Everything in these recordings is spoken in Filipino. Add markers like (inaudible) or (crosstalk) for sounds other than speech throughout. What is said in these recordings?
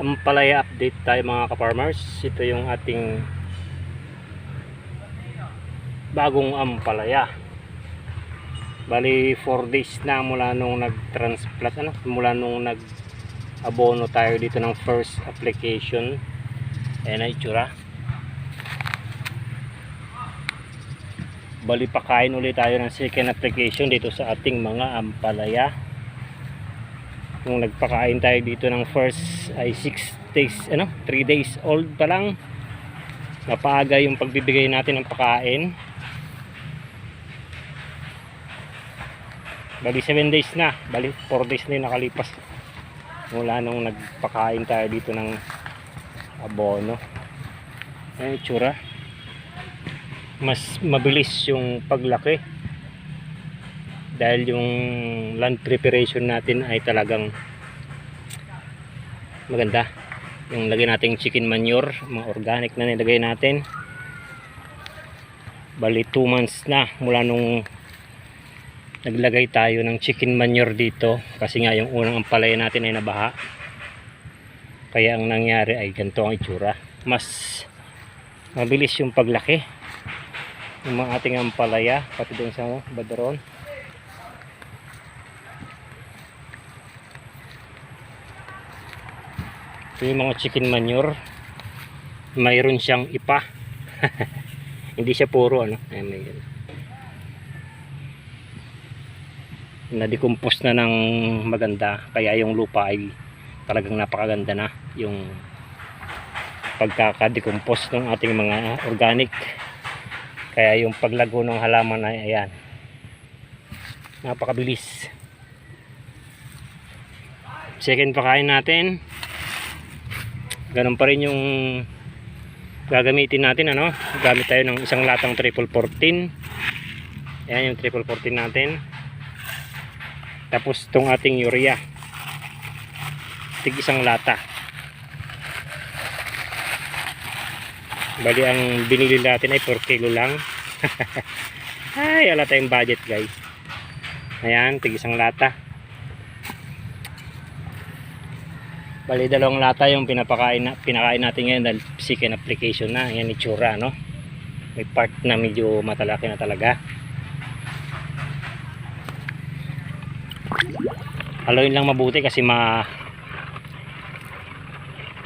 Ampalaya update tayo mga ka-farmers. Ito yung ating bagong ampalaya. Bali 4 days na mula nung nag-transplant ano, mula nung nag-abono tayo dito ng first application. Ayan na itsura. Bali pakain ulit tayo ng second application dito sa ating mga ampalaya nung nagpakain tayo dito ng first ay 6 days ano 3 days old pa lang. Napaaga yung pagbibigay natin ng pakain. Bali 7 days na. Bali 4 days na yung nakalipas. Mula nung nagpakain tayo dito ng abono. Ay tsura. Mas mabilis yung paglaki dahil yung land preparation natin ay talagang maganda. Yung lagay nating chicken manure mga organic na nilagay natin. Bali 2 months na mula nung naglagay tayo ng chicken manure dito. Kasi nga yung unang ampalaya natin ay nabaha. Kaya ang nangyari ay ganito ang itsura. Mas mabilis yung paglaki ng mga ating ampalaya pati dun sa badaron ito yung mga chicken manure. Mayroon siyang ipa. (laughs) Hindi siya puro ano? Ayan, may na-decompose na ng maganda. Kaya yung lupa ay talagang napakaganda na yung pagkaka-decompose ng ating mga organic. Kaya yung paglago ng halaman ay ayan. Napakabilis. Second pakain natin ganun pa rin yung gagamitin natin ano? Gamit tayo ng isang latang triple 14 ayan yung triple 14 natin. Tapos itong ating urea. Tig isang lata. Bali ang binili natin ay 4 kilo lang. (laughs) Ay wala tayong budget guys. Ayan tig isang lata Bali dalawang lata yung pinapakain na, pinakain natin ngayon dahil second application na. Yan itsura no. May part na medyo matalaki na talaga. Haluin lang mabuti kasi ma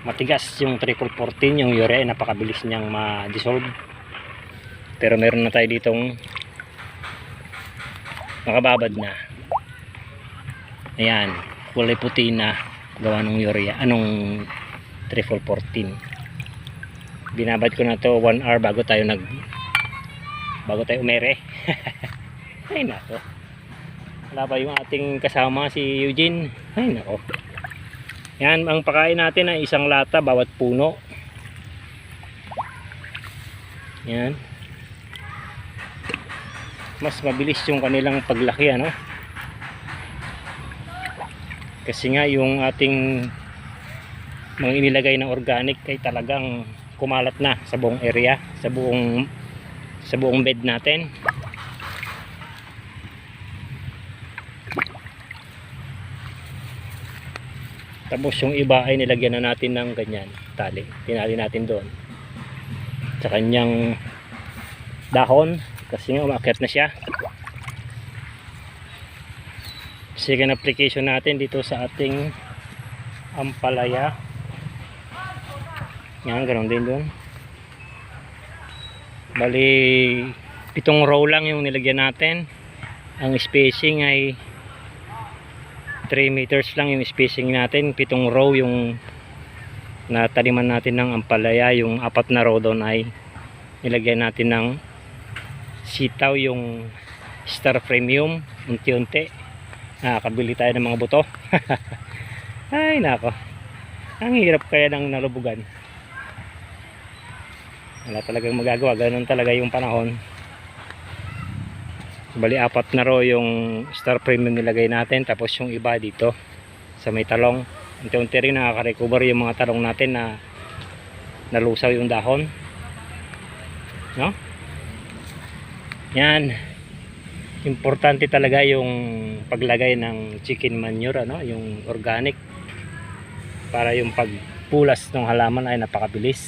matigas yung triple 14 yung urea ay napakabilis niyang ma-dissolve. Pero meron na tayo ditong nakababad na. Ayan, kulay puti na gawa ng urea anong triple 14 binabad ko na to 1 hour bago tayo nag bago tayo umere. (laughs) Ay nako. Wala pa yung ating kasama si Eugene? Ay nako. Yan ang pakain natin ay isang lata bawat puno. Yan. Mas mabilis yung kanilang paglaki ano kasi nga yung ating mga inilagay na organic ay talagang kumalat na sa buong area sa buong sa buong bed natin. Tapos yung iba ay nilagyan na natin ng ganyan tali. Tinali natin doon. Sa kanyang dahon kasi nga umakyat na siya second application natin dito sa ating ampalaya. Yan ganun din doon bali pitong row lang yung nilagyan natin. Ang spacing ay 3 meters lang yung spacing natin. Pitong row yung nataliman natin ng ampalaya. Yung apat na row doon ay nilagyan natin ng sitaw yung star premium unti-unti nakakabili tayo ng mga buto. (laughs) Ay nako. Ang hirap kaya ng nalubugan. Wala talagang magagawa. Ganun talaga yung panahon. Bali apat na row yung star premium nilagay natin. Tapos yung iba dito sa may talong. Unti-unti rin nakaka-recover yung mga talong natin na nalusaw yung dahon. No? Yan importante talaga yung paglagay ng chicken manure ano yung organic. Para yung pag pagpulas ng halaman ay napakabilis.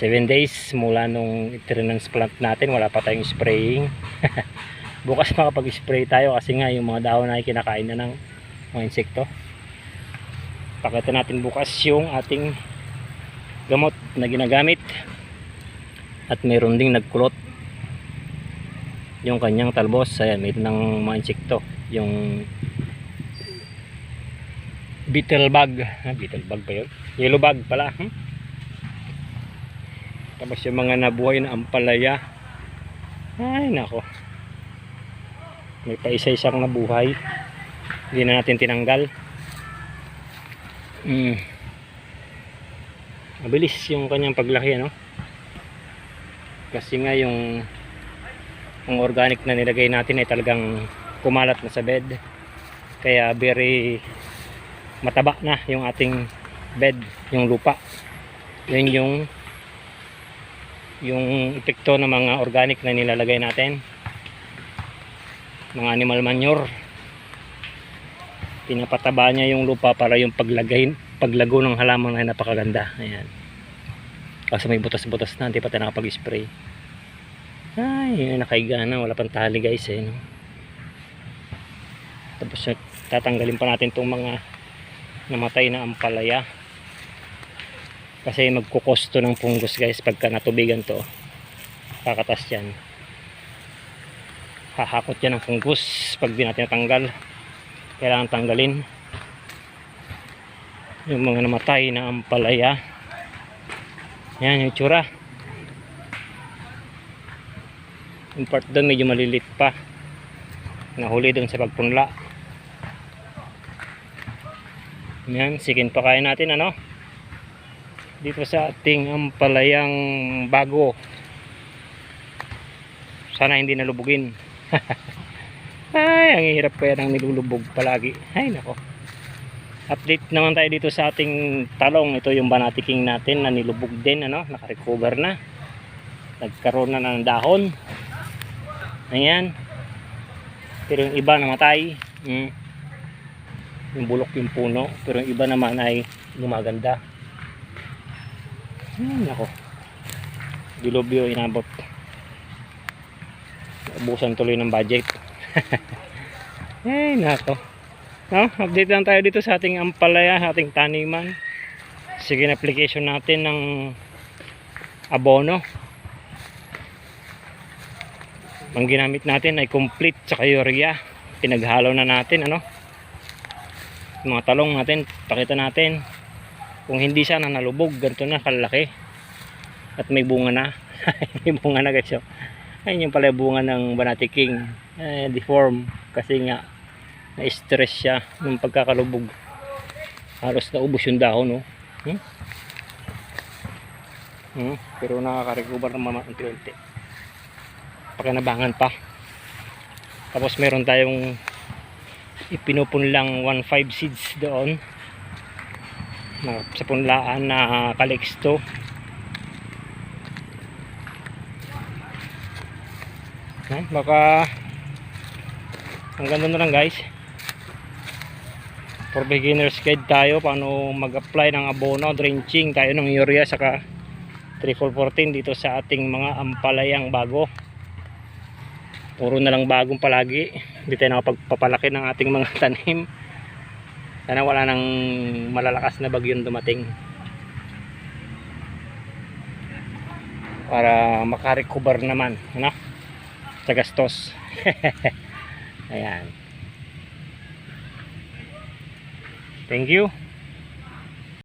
7 days mula nung itinansplant natin wala pa tayong spraying. (laughs) Bukas makapag-spray tayo kasi nga yung mga dahon ay kinakain na ng mga insekto. Pakita natin bukas yung ating gamot na ginagamit. At mayroon ding nagkulot yung kanyang talbos ayan may ng mga insekto. Yung beetle bug. Ha, beetle bug pa yun? Yellow bug pala hmm? tapos yung mga nabuhay na ampalaya. Ay nako. May pa isa isang nabuhay. Hindi na natin tinanggal. Mm. mabilis yung kanyang paglaki ano kasi nga yung ang organic na nilagay natin ay talagang kumalat na sa bed. Kaya very mataba na yung ating bed yung lupa. Yun yung yung epekto ng mga organic na nilalagay natin. Mga animal manure. Pinapataba niya yung lupa para yung paglagay paglago ng halaman ay napakaganda. Ayan. Kasi may butas-butas na hindi pa tayo nakapag-spray ay nakaiga na. Wala pang tali guys eh no? tapos uh, tatanggalin pa natin itong mga namatay na ampalaya. Kasi magkukosto ng fungus guys pagka natubigan to. Kakatas yan. Hahakot yan ng fungus pag di natin natanggal. Kailangan tanggalin. Yung mga namatay na ampalaya. Yan yung tsura yung part doon medyo malilit pa. Nahuli doon sa pagpunla. Yan sikin pa natin ano? Dito sa ating ampalayang bago. Sana hindi nalubugin. (laughs) Ay ang hirap kaya ng nilulubog palagi. Ay nako. Update naman tayo dito sa ating talong. Ito yung banati king natin na nilubog din ano? Nakarecover na. Nagkaroon na ng dahon ayan pero yung iba namatay mm. yung bulok yung puno pero yung iba naman ay gumaganda Hmm, ako. Dilubyo inabot. Ubusan tuloy ng budget. (laughs) Ay, nako. No, update lang tayo dito sa ating ampalaya, sa ating taniman. Sige application natin ng abono. Ang ginamit natin ay complete sa urea. Pinaghalo na natin, ano? Mga talong natin, pakita natin kung hindi sana nalubog ganito na kalaki at may bunga na (laughs) may bunga na guys oh. ayun yung pala bunga ng banati king eh, deform kasi nga na stress siya nung pagkakalubog halos naubos yung dahon oh. hmm? Hmm? pero nakaka-recover ng mga unti-unti pakinabangan pa. Tapos meron tayong ipinupunlang 1.5 seeds doon. Na sa punlaan na kalixto eh, baka hanggang doon na lang guys. For beginners guide tayo paano mag apply ng abono drenching tayo ng urea saka 3414 dito sa ating mga ampalayang bago puro na lang bagong palagi. Hindi tayo nakapagpapalaki ng ating mga (laughs) tanim. Sana wala nang malalakas na bagyong dumating. Para makarecover naman ano? Sa gastos. (laughs) Ayan. Thank you